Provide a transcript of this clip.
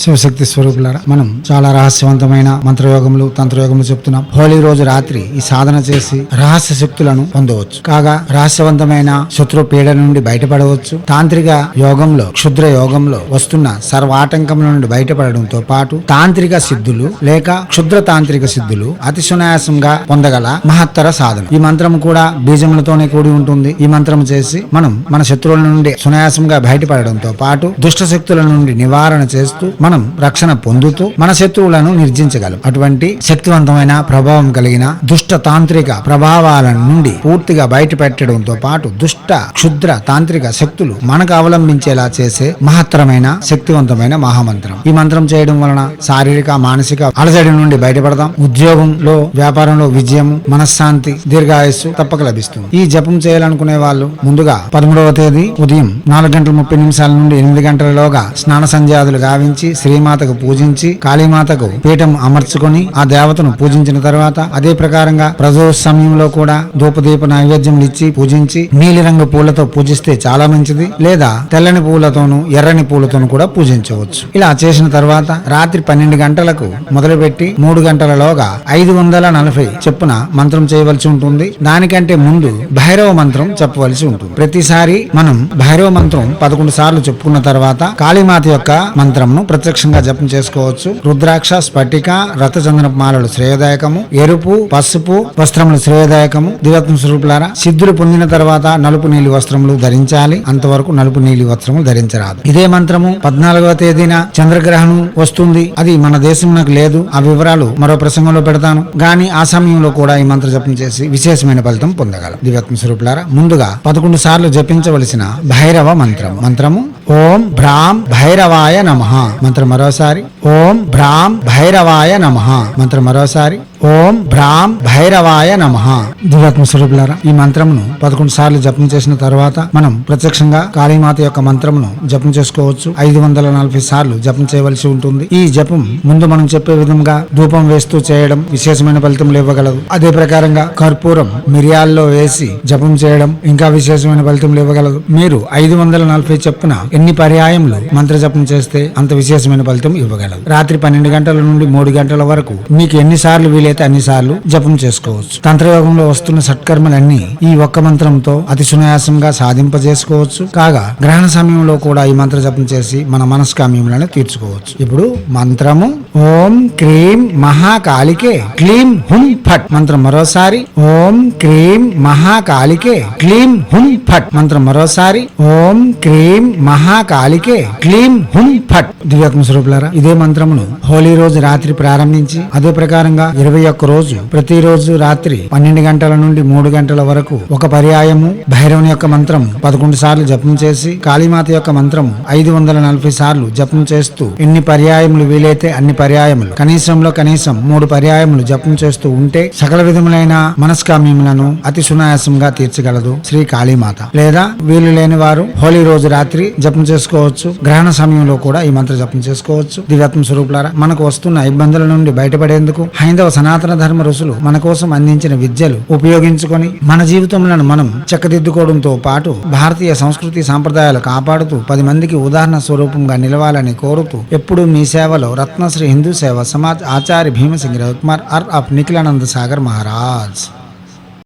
శివశక్తి స్వరూపులారా మనం చాలా రహస్యవంతమైన మంత్రయోగములు తంత్రయోగములు చెప్తున్నాం. హోలీ రోజు రాత్రి ఈ సాధన చేసి రహస్య శక్తులను పొందవచ్చు. కాగా రహస్యవంతమైన శత్రు పీడ నుండి బయటపడవచ్చు. తాంత్రిక యోగంలో క్షుద్ర యోగంలో వస్తున్న సర్వ ఆటంకముల నుండి బయటపడడంతో పాటు తాంత్రిక సిద్ధులు లేక క్షుద్ర తాంత్రిక సిద్ధులు అతి సునాయాసంగా పొందగల మహత్తర సాధన. ఈ మంత్రం కూడా బీజములతోనే కూడి ఉంటుంది. ఈ మంత్రం చేసి మనం మన శత్రువుల నుండి సునాయాసంగా బయటపడడంతో పాటు దుష్ట శక్తుల నుండి నివారణ చేస్తూ మనం రక్షణ పొందుతూ మన శత్రువులను నిర్జించగలం. అటువంటి శక్తివంతమైన ప్రభావం కలిగిన దుష్ట తాంత్రిక ప్రభావాల నుండి పూర్తిగా బయటపెట్టడంతో పాటు దుష్ట క్షుద్ర తాంత్రిక శక్తులు మనకు అవలంబించేలా చేసే మహత్తరమైన శక్తివంతమైన మహామంత్రం. ఈ మంత్రం చేయడం వలన శారీరక మానసిక అలజడి నుండి బయటపడదాం. ఉద్యోగంలో వ్యాపారంలో విజయం మనశ్శాంతి దీర్ఘాయస్సు తప్పక లభిస్తుంది. ఈ జపం చేయాలనుకునే వాళ్ళు ముందుగా పదమూడవ తేదీ ఉదయం నాలుగు గంటల ముప్పై నిమిషాల నుండి ఎనిమిది గంటలలోగా స్నాన సంధ్యాదులు గావించి శ్రీమాతకు పూజించి కాళీమాతకు పీఠం అమర్చుకొని ఆ దేవతను పూజించిన తర్వాత అదే ప్రకారంగా ప్రజో సమయంలో కూడా ధూపదీప నైవేద్యం ఇచ్చి పూజించి నీలిరంగు పూలతో పూజిస్తే చాలా మంచిది. లేదా తెల్లని పూలతోనూ ఎర్రని పూలతోనూ కూడా పూజించవచ్చు. ఇలా చేసిన తర్వాత రాత్రి పన్నెండు గంటలకు మొదలుపెట్టి మూడు గంటలలోగా ఐదు వందల నలభై చెప్పున మంత్రం చేయవలసి ఉంటుంది. దానికంటే ముందు భైరవ మంత్రం చెప్పవలసి ఉంటుంది. ప్రతిసారి మనం భైరవ మంత్రం పదకొండు సార్లు చెప్పుకున్న తర్వాత కాళీమాత యొక్క మంత్రంను ప్రత్యక్షంగా జపం చేసుకోవచ్చు. రుద్రాక్ష స్ఫటిక రథచందన మాలలు శ్రేయదాయకము. ఎరుపు పసుపు వస్త్రములు శ్రేయదాయకము. దివత్మ స్వరూపులారా సిద్ధులు పొందిన తర్వాత నలుపు నీలి వస్త్రములు ధరించాలి. అంతవరకు నలుపు నీలి వస్త్రములు ధరించరాదు. ఇదే మంత్రము పద్నాలుగవ తేదీన చంద్రగ్రహణం వస్తుంది. అది మన దేశం నాకు లేదు. ఆ వివరాలు మరో ప్రసంగంలో పెడతాను. గాని ఆ సమయంలో కూడా ఈ మంత్ర జపం చేసి విశేషమైన ఫలితం పొందగలం. దివ్యాత్మ స్వరూపులారా ముందుగా పదకొండు సార్లు జపించవలసిన భైరవ మంత్రం. మంత్రము ఓం భ్రాం భైరవాయ నమ. మంత్రం మరోసారి. ఓం భ్రాం భైరవాయ నమ. మంత్రం మరోసారి. ఓం భ్రాం భైరవాయ నమ. దివ్యాత్మ స్వరూపులారా ఈ మంత్రమును పదకొండు సార్లు జపం చేసిన తర్వాత మనం ప్రత్యక్షంగా కాళీమాత యొక్క మంత్రమును జపం చేసుకోవచ్చు. ఐదు వందల నలభై సార్లు జపం చేయవలసి ఉంటుంది. ఈ జపం ముందు మనం చెప్పే విధంగా ధూపం వేస్తూ చేయడం విశేషమైన ఫలితములు ఇవ్వగలదు. అదే ప్రకారంగా కర్పూరం మిరియాల్లో వేసి జపం చేయడం ఇంకా విశేషమైన ఫలితములు ఇవ్వగలదు. మీరు ఐదు వందల నలభై చెప్పున ఎన్ని పర్యాయములు మంత్ర జపం చేస్తే అంత విశేషమైన ఫలితం ఇవ్వగలదు రాత్రి పన్నెండు గంటల నుండి మూడు గంటల వరకు మీకు ఎన్నిసార్లు వీలైతే అన్ని సార్లు జపం చేసుకోవచ్చు. తంత్రయోగంలో వస్తున్న సత్కర్మలన్నీ ఈ ఒక్క మంత్రంతో అతి సునాయాసంగా సాధింపజేసుకోవచ్చు. కాగా గ్రహణ సమయంలో కూడా ఈ మంత్ర జపం చేసి మన మనస్కామ్యములను తీర్చుకోవచ్చు. ఇప్పుడు మంత్రము ఓం క్రీం మహాకాళికే క్లీం హుం ఫట్ మంత్రం మరోసారి. ఓం క్రీం మహాకాళికే క్లీం హుం ఫట్ మంత్రం మరోసారి. ఓం క్రీం మహాకాళికే క్లీం హుం ఫట్ దివ్యాత్మ స్వరూపులారా ఇదే మంత్రమును హోలీ రోజు రాత్రి ప్రారంభించి అదే ప్రకారంగా ఇరవై ఒక్క రోజు ప్రతిరోజు రాత్రి పన్నెండు గంటల నుండి మూడు గంటల వరకు ఒక పర్యాయము భైరవుని యొక్క మంత్రం పదకొండు సార్లు జపం చేసి కాళీమాత యొక్క మంత్రం ఐదు వందల నలభై సార్లు జపం చేస్తూ ఎన్ని పర్యాయములు వీలైతే అన్ని పర్యాయములు. కనీసంలో కనీసం మూడు పర్యాయములు జపం చేస్తూ ఉంటే సకల విధములైన మనస్కామ్యములను అతి సునాయాసంగా తీర్చగలదు శ్రీ కాళీమాత. లేదా వీలు లేని వారు హోలీ రోజు రాత్రి జపం చేసుకోవచ్చు. గ్రహణ సమయంలో కూడా ఈ మంత్ర జపం చేసుకోవచ్చు. దివ్యాత్మ స్వరూపులారా మనకు వస్తున్న ఇబ్బందుల నుండి బయటపడేందుకు హైందవ సనాతన ధర్మ ఋషులు మన కోసం అందించిన విద్యలు ఉపయోగించుకొని మన జీవితంలో మనం చక్కదిద్దుకోవడంతో పాటు భారతీయ సంస్కృతి సాంప్రదాయాలు కాపాడుతూ పది మందికి ఉదాహరణ స్వరూపంగా నిలవాలని కోరుతూ ఎప్పుడూ మీ సేవలో రత్నశ్రీ हिंदू सेवा समाज आचार्य भीम सिंह राजकुमार और अप निखिलानंद सागर महाराज।